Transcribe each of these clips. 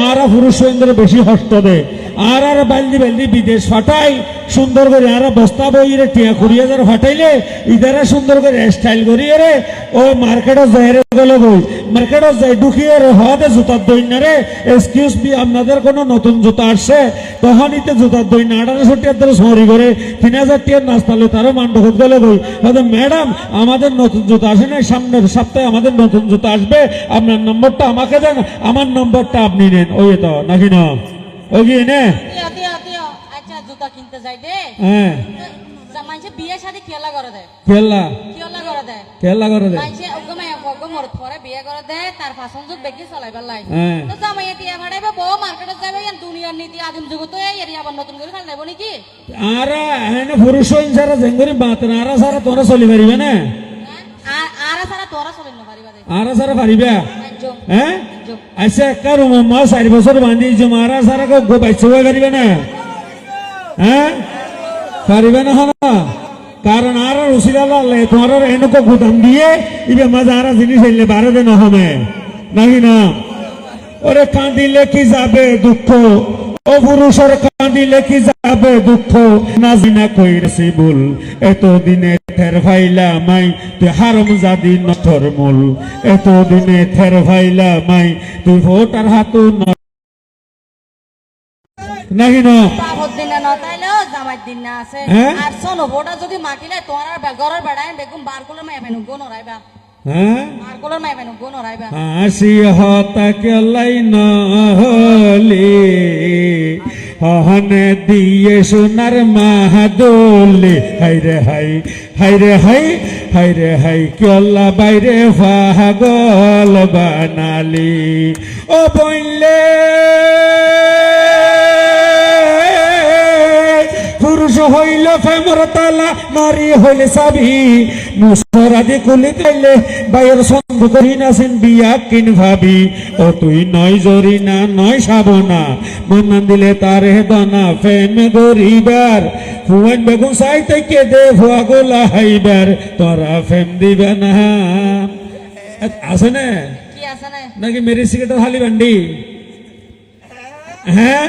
আর পুরুষ বেশি হস্ত দেয় আর আর বাল্দি বাল্দি বিদেশ ফাটাই, সুন্দর করে আর বস্তা বই রে টিয়া কুড়ি হাজার ফাটাইলে, ইদারা সুন্দর করে স্টাইল করিয়ে রে, ও মার্কেটে যাই রে গেলে বই। মার্কেটে যাই ঢুকিয়ে রে, হতে জুতার দই না রে। এক্সকিউজ মি আপনাদের কোনো নতুন জুতা আসছে? তখন ইতে জুতার দই না আঠারোশো টিয়ার ধরে সরি করে, তিন হাজার টিয়ার নাস্তালে তারও মান্ডকত গেলে বই। হয়তো ম্যাডাম আমাদের নতুন জুতা আসে না সামনের সপ্তাহে আমাদের নতুন জুতা আসবে। আপনার নম্বরটা আমাকে দেন, আমার নম্বরটা আপনি নেন। ওই তো, নাকি না? ওই নে। আচ্ছা জুতা কিনতে যাই দে। হ্যাঁ মানুষে বিয়ে শাদি খেলা করে দেয় খেললা খেলা করে দেয় খেললা করে দে। মানুষে মায়া অগ্য মরত পরে বিয়ে করে দেয় তার ফাঁসন যুগ বেশি চলাইবার লাই। হ্যাঁ তো জামাইয়া টিয়া ভাড়াইবে বউ মার্কেটে যাবে ইয়ান দুনিয়ার নীতি আদিম যুগত এই এরি আবার নতুন করে খেলা নেব নাকি? আর হেন পুরুষ সারা জেঙ্গুরি বাতেন আর সারা তোরা চলি পারিবে না? আর আর সারা তোরা চলিন না পারিবা আর সারা পারিবা? হ্যাঁ? রুম মা চারি বছর বান্ধি আর সারা গো বাইছে পারিবে না হ্যাঁ পারিবে না হন কারণ আর রসিলাল তোমার এনেক গুদাম দিয়ে ইবে মাঝে আর জিনিস এলে বারে দিন হবে নাকি না ওরে কাঁদিলে কি যাবে দুঃখ? ও পুরুষের কাঁদিলে কি যাবে দুঃখ? না জিনা কইরেছি ভুল এতদিনে থের ভাইলা মাই তুই হারম জাদি নথর মূল। এতদিনে থের ভাইলা মাই তুই ভোটার হাতু ন নাকি না? না তাইলেও জামাই দিন না আছে। হ্যাঁ? আর শোনো ভোটা যদি মাকিলে তোমার ঘরের বেড়ায় বেগুন বার করলে মাই বেনু গো নরাইবা হ্যাঁ বার করলে মাই বেনু গো নরাইবা হাসি হতাকে লাইন হলি হহনে দিয়ে সোনার মাহাদলি হাইরে হাই হাইরে হাই হাইরে হাই কেলা বাইরে পাগল বানালি ও বইলে হইল ফেমর তালা নারী হইলে সাবি। মুসরাদি কুলি দিলে বাইর সন্ধ করি নাছেন বিয়া কিন ভাবি। ও তুই নয় জরি না নয় সাবনা মন্নান দিলে তারে দানা ফেম গরিবার। ফুয়ান বেগুন সাই থেকে দে ফুয়া গোলা হাইবার তোরা ফেম দিবে না। আছে না? নাকি মেরি সিগারেট হালি বান্ডি? হ্যাঁ?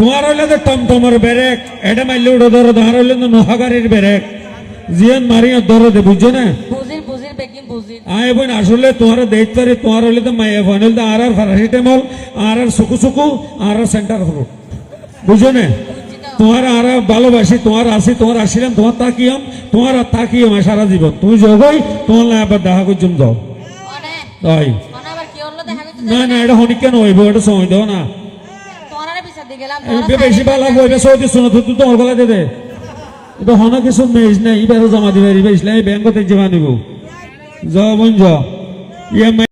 তোমার হইলে তো টমটমের বেরেক এটা মারলে ধরো তোমার হইলে নোহাগারির বেরেক। জিয়ান মারিয়া ধরো দে বুঝছ না? আয় বোন আসলে তোমার দেখতে পারি তোমার হইলে তো মাইয়া ফোন হইলে তো আর আর প্যারাসিটামল আর আর সুকু সুকু আর আর সেন্টার ফ্রুট বুঝছ না? তোমার আর ভালোবাসি তোমার আসি তোমার আসিলাম তোমার তাকিয়াম তোমার আর তাকিয়াম সারা জীবন। তুমি যোগই তোমার না আবার দেখা করছুন যাও। তাই। না না এটা হনিক কেন হইব এটা সময় দাও না তোমার বিচার দিয়ে গেলাম এ বেশি ভালো হইবে সৌদি শুনো তুই তো তোমার গলা দে দে। এটা হন কিছু মেজ নাই এবারও জমা দিবে ইসলামী ব্যাংকতে জমা নিব। যাও বোন যাও ইএমআই